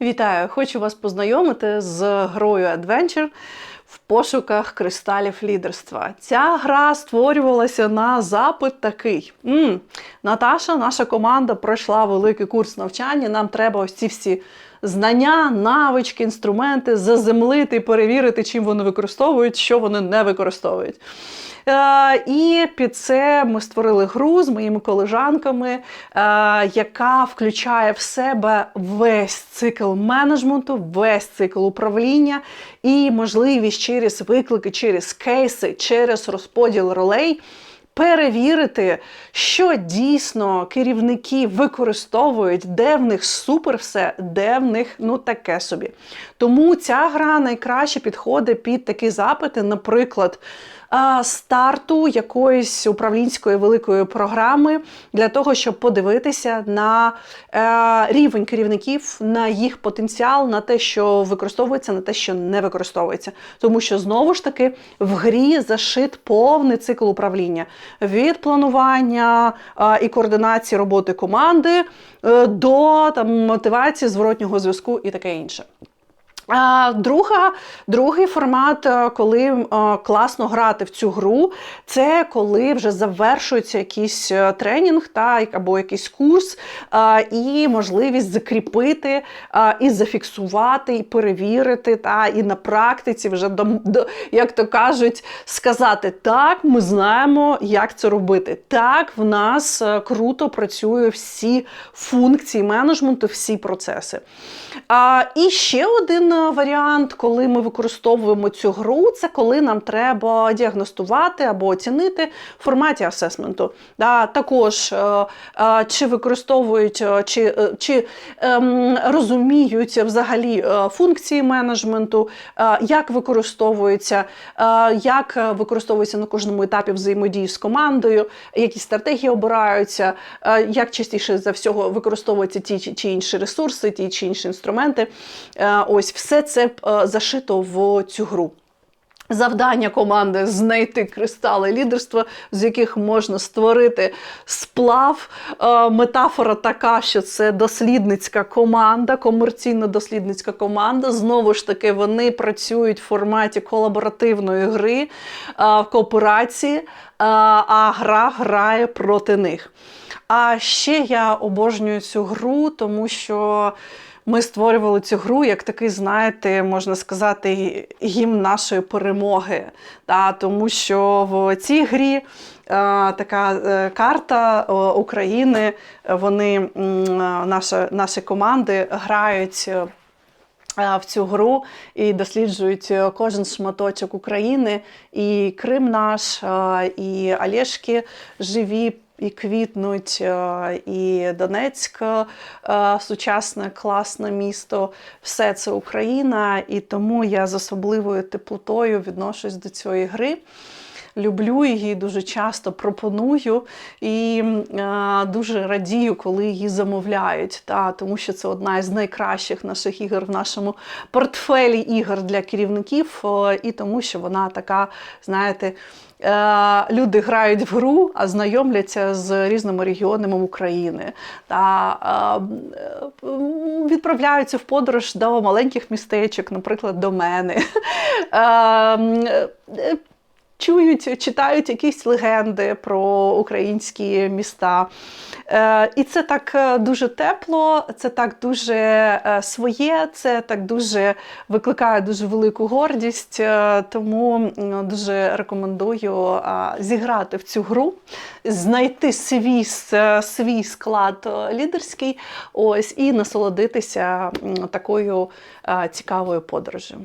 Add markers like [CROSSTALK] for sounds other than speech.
Вітаю! Хочу вас познайомити з грою Adventure в пошуках кристалів лідерства. Ця гра створювалася на запит такий. м Наташа, наша команда пройшла великий курс навчання. Нам треба ось ці всі знання, навички, інструменти заземлити, перевірити, чим вони використовують, що вони не використовують. Е, І під це ми створили гру з моїми колежанками, е, яка включає в себе весь цикл менеджменту, весь цикл управління і можливість через виклики, через кейси, через розподіл ролей. Перевірити, що дійсно керівники використовують, де в них супер все, де в них ну таке собі. Тому ця гра найкраще підходить під такі запити, наприклад, старту якоїсь управлінської великої програми для того, щоб подивитися на е, рівень керівників, на їх потенціал, на те, що використовується, на те, що не використовується. Тому що знову ж таки в грі зашит повний цикл управління від планування і координації роботи команди е, до там, мотивації зворотнього зв'язку і таке інше. А, Друга, другий формат, е, коли класно грати в цю гру, це коли вже завершується якийсь е, тренінг та, або якийсь курс, і можливість закріпити і зафіксувати, і перевірити, та, і на практиці вже, як то кажуть, сказати, так, ми знаємо, як це робити. Так, в нас е, круто працюють всі функції менеджменту, всі процеси. І ще один варіант, коли ми використовуємо цю гру, це коли нам треба діагностувати або оцінити в форматі асесменту. Да, Також е, е, чи використовують, е, чи чи е, розуміють взагалі функції менеджменту, як використовуються, як використовується на кожному етапі взаємодії з командою, які стратегії обираються, як частіше за всього використовуються ті чи інші ресурси, ті чи інші інструменти. Ось все це е, зашито в цю гру. Завдання команди знайти кристали лідерства, з яких можна створити сплав. Е, метафора така, що це дослідницька команда, комерційно-дослідницька команда. Знову ж таки, вони працюють в форматі колаборативної гри е, в кооперації, а гра грає проти них. А ще я обожнюю цю гру, тому що. Ми створювали цю гру як такий, знаєте, можна сказати, гімн нашої перемоги. Та, Тому що в цій грі е, така е, карта е, України, вони, наша, наші команди грають. В цю гру і досліджують кожен шматочок України, і Крим наш, і Олешки живі і квітнуть, е, і Донецьк е, сучасне, класне місто. Все це Україна, і тому я з особливою теплотою відношусь до цієї гри. Люблю її дуже часто пропоную і е, дуже радію, коли її замовляють. Та, Тому що це одна із найкращих наших ігор в нашому портфелі ігор для керівників, і тому, що вона така, знаєте, е, люди грають в гру, а знайомляться з різними регіонами України. Та, е, відправляються в подорож до маленьких містечок, наприклад, до мене. [LAUGHS] Чують, читають якісь легенди про українські міста. Е, І це так е, дуже тепло, це так дуже е, своє, це так дуже викликає дуже велику гордість. Тому дуже рекомендую зіграти в цю гру, знайти свій, свій склад лідерський ось, і насолодитися такою цікавою подорожю.